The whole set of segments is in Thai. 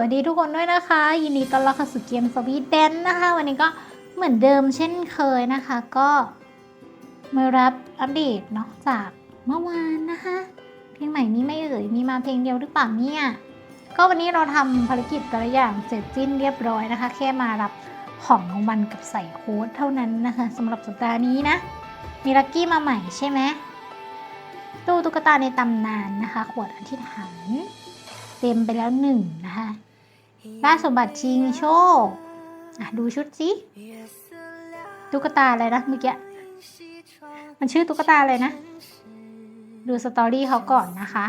วัสดีทุกคนด้วยนะคะ ยินดีต้อนรับเข้าสู่เกมสวีเดนนะคะ วันนี้ก็เหมือนเดิมเช่นเคยนะคะ ก็มารับอัปเดตเนาะจากเมื่อวานนะคะ เพลงใหม่นี้ไม่เอ่ยมีมาเพลงเดียวหรือเปล่าเนี่ยก็วันนี้เราทำภารกิจแต่ละอย่างเสร็จสิ้นเรียบร้อยนะคะ แค่มารับของรางวัลกับใส่โค้ดเท่านั้นนะคะสำหรับสัปดาห์นี้นะ มีลักกี้มาใหม่ใช่ไหมตู้ตุ๊กตาในตำนานนะคะ ขวดอธิษฐานเต็มไปแล้วหนึ่งนะคะ ล่าสมบัติชิงโชคดูชุดสิตุ๊กตาอะไรนะเมื่อกี้มันชื่อตุ๊กตาอะไรนะ ดูสตอรี่เขาก่อนนะคะ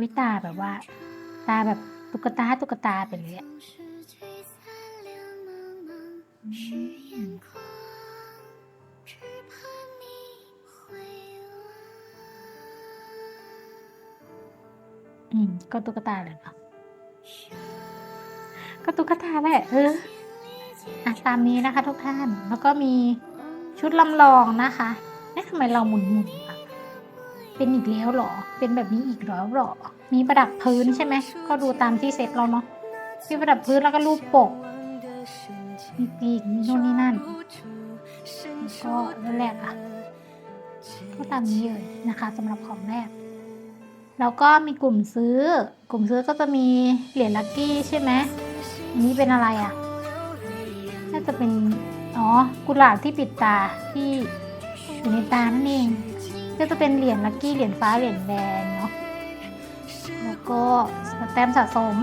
วิตาแบบว่า ตาแบบตุ๊กตาตุ๊กตาไปเลยอะ อืม ก็ตุ๊กตาเลยปะก็ตุ๊กตาแหละเอออะตามนี้นะคะ ทุกท่าน แล้วก็มีชุดลำลองนะคะเอ๊ะทำไมเราหมุนหมุนอะเป็นอีกแล้วหรอ เป็นแบบนี้อีกแล้วหรอ มีประดับพื้นใช่ไหม ก็ดูตามที่เซ็ตเราเนาะมีประดับพื้นแล้วก็รูปปก มีปีกมีโน่นนี่นั่น ก็นั่นแหละค่ะก็ตามนี้เลยนะคะสำหรับของแรก แล้วก็มีกลุ่มซื้อ กลุ่มซื้อก็จะมีเหรียญลัคกี้ใช่ไหมอันนี้เป็นอะไรอะ น่าจะเป็น อ๋อ กุหลาบที่ปิดตาที่อยู่ในตานั่นเอง ก็จะเป็นเหรียญลัคกี้เหรียญฟ้าเหรียญแดงเนาะ แล้วก็สแตมสะสม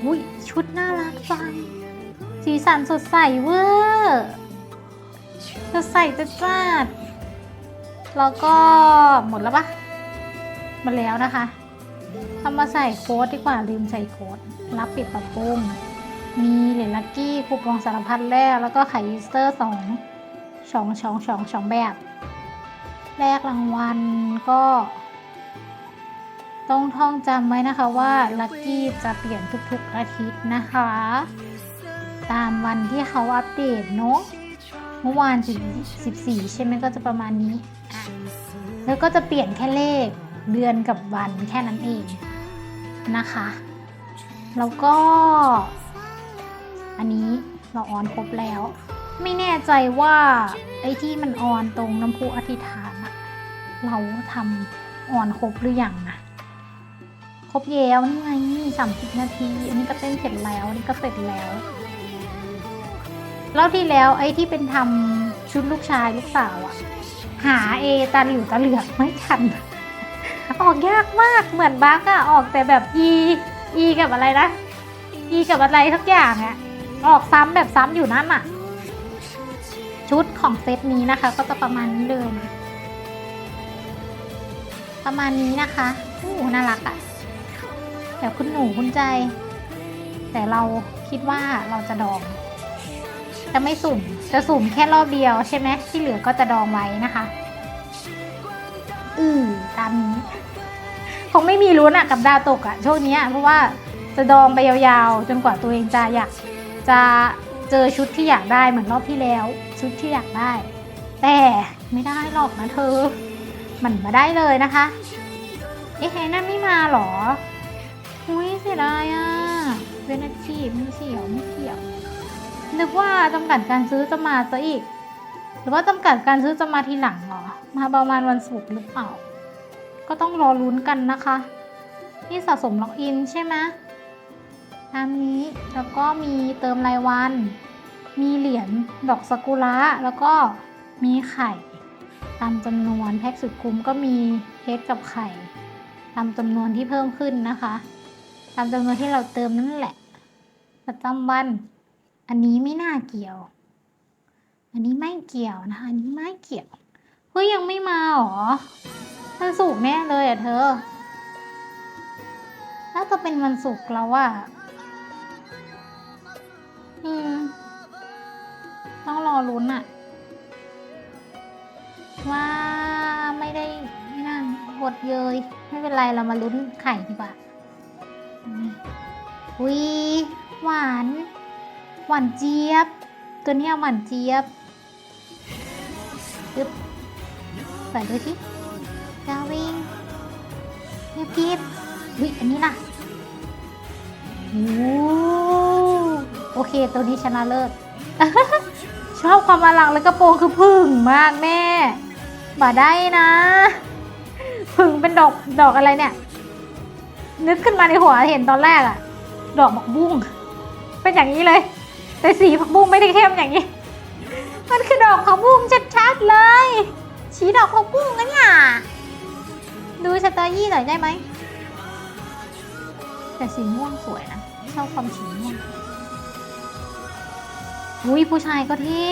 โอ้ยชุดน่ารักจัง สีสันสดใสเวอร์ สดใส่จัดจ้าดแล้วก็หมดแล้วปะหมดแล้วนะคะทำมาใส่โค้ดดีกว่าลืมใส่โค้ดรับปิดปรับปรุงมีเหรียญลัคกี้คูปองสารพัดแรกแล้วก็ไข่อีสเตอร์สองสองสองสองสองแบบ แรกรางวัลก็ ต้องท่องจำไว้นะคะว่าลัคกี้จะเปลี่ยนทุกๆอาทิตย์นะคะ ตามวันที่เขาอัปเดตเนาะ เมื่อวาน14 ใช่ไหมก็จะประมาณนี้ แล้วก็จะเปลี่ยนแค่เลขเดือนกับวันแค่นั้นเองนะคะ แล้วก็ อันนี้เราออนครบแล้ว ไม่แน่ใจว่าไอ้ที่มันออนตรงน้ำพุอธิษฐานอะเราทำออนครบหรือยังนะครบแล้วนี่ไงสามสิบนาที อันนี้ก็เต้นเสร็จแล้ว อันนี้ก็เสร็จแล้ว รอบที่แล้วไอ้ที่เป็นทำชุดลูกชายลูกสาวอะหาเอตาหลิวตาเหลือกไม่ทัน ออกยากมากเหมือนบักอะออกแต่แบบ e e กับอะไรนะ e กับอะไรทุกอย่างอะออกซ้ำแบบซ้ำอยู่นั่นอะชุดของเซตนี้นะคะ ก็จะประมาณนี้เลยประมาณนี้นะคะโอ้น่ารักอะแบบคุณหนูคุณใจ แต่เราคิดว่าเราจะดอง จะไม่สุ่ม จะสุ่มแค่รอบเดียวใช่ไหมที่เหลือก็จะดองไว้นะคะ อือตามนี้คงไม่มีลุ้นอะกับดาวตกอะช่วงเนี้ยเพราะว่าจะดองไปยาวๆ จนกว่าตัวเองจะอยากจะเจอชุดที่อยากได้เหมือนรอบที่แล้ว ชุดที่อยากได้ แต่ไม่ได้หรอกนะเธอ มันมาได้เลยนะคะเอ๊ะไอ้นั่นไม่มาเหรออุ้ยเสียดายอะเป็นอาชีพไม่เสี่ยวไม่เกี่ยว นึกว่าจำกัดการซื้อจะมาซะอีก หรือว่าจำกัดการซื้อจะมาทีหลังเหรอ มาประมาณวันศุกร์หรือเปล่า ก็ต้องรอลุ้นกันนะคะ นี่สะสมล็อกอินใช่ไหมตามนี้แล้วก็มีเติมรายวัน มีเหรียญดอกซากุระแล้วก็มีไข่ ตามจำนวนแพ็กสุดคุ้มก็มีเพชรกับไข่ ตามจำนวนที่เพิ่มขึ้นนะคะ ตามจำนวนที่เราเติมนั่นแหละประจำวัน อันนี้ไม่น่าเกี่ยว อันนี้ไม่เกี่ยวนะคะอันนี้ไม่เกี่ยวเฮ้ยยังไม่มาหรอวันศุกร์แน่เลยอะเธอน่าจะเป็นวันศุกร์แล้วอะอืมต้องรอลุ้นอะ ว่าไม่ได้ไม่นั่นกดเยยไม่เป็นไรเรามาลุ้นไข่ดีกว่าอุ้ยหวาน หวานเจี๊ยบ ตัวเนี้ยหวานเจี๊ยบปึ๊บเปิดดูสิดาวิงเงียบกิบวิอันนี้ล่ะโอ้โอเค ตัวนี้ชนะเลิศ ชอบความอลังและกระโปรงคือพึ่งมากแม่บ่าได้นะ พึ่งเป็นดอกดอกอะไรเนี่ย นึกขึ้นมาในหัวเห็นตอนแรกอะดอกผักบุ้งเป็นอย่างนี้เลย แต่สีผักบุ้งไม่ได้เข้มอย่างนี้ มันคือดอกผักบุ้งชัดๆเลยสีดอกผักบุ้งนะเนี่ย ดูสตอรี่หน่อยได้ไหม แต่สีม่วงสวยนะชอบความสีม่วงอุ้ยผู้ชายก็เท่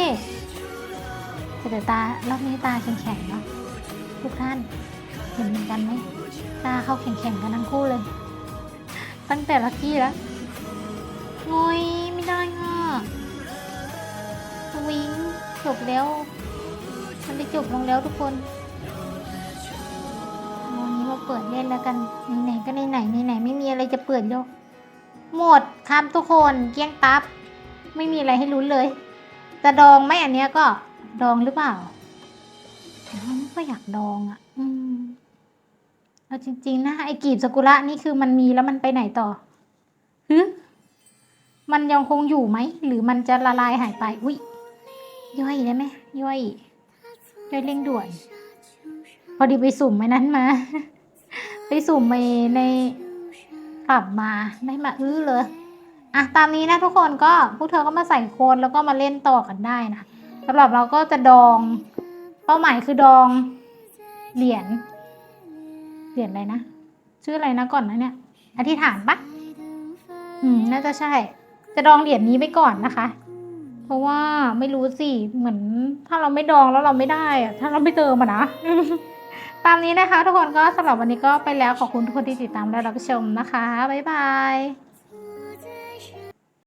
แต่ตารอบนี้ตาแข็งๆเนาะทุกท่านเห็นเหมือนกันไหมตาเขาแข็งๆกันทั้งคู่เลย ตั้งแต่ลักกี้แล้วโอ้ยไม่ได้อ่ วิงจบแล้ว มันได้จบลงแล้วทุกคนวันนี้มาเปิดเล่นแล้วกันไหนๆก็ไหนๆไหนๆไม่มีอะไรจะเปิดแล้วหมดครับทุกคนเกี้ยงตับ ไม่มีอะไรให้ลุ้นเลยจะดองไหมอันเนี้ยก็ดองหรือเปล่าไม่ค่อยอยากดองอะ อืมเอาจริง ๆ นะไอ้กีบสกุระนี่คือมันมีแล้วมันไปไหนต่อฮึมันยังคงอยู่ไหม หรือมันจะละลายหายไป อุ้ย ย่อยได้ไหมย่อย ย่อยเร่งด่วน พอดีไปสุ่มไอ้นั้นมา ไปสุ่มไปในกลับมาได้มาอื้อเลยอะตามนี้นะทุกคนก็พวกเธอก็มาใส่โคนแล้วก็มาเล่นต่อกันได้นะสำหรับเราก็จะดอง เป้าหมายคือดอง เหรียญเหรียญอะไรนะชื่ออะไรนะก่อนนะเนี่ยอธิษฐานปะอืมน่าจะใช่ จะดองเหรียญนี้ไปก่อนนะคะ เพราะว่าไม่รู้สิ เหมือนถ้าเราไม่ดองแล้วเราไม่ได้อะถ้าเราไม่เติมอะนะ ตามนี้นะคะ ทุกคนก็สำหรับวันนี้ก็ไปแล้วขอบคุณทุกคนที่ติดตามและรับชมนะคะ บ๊ายบาย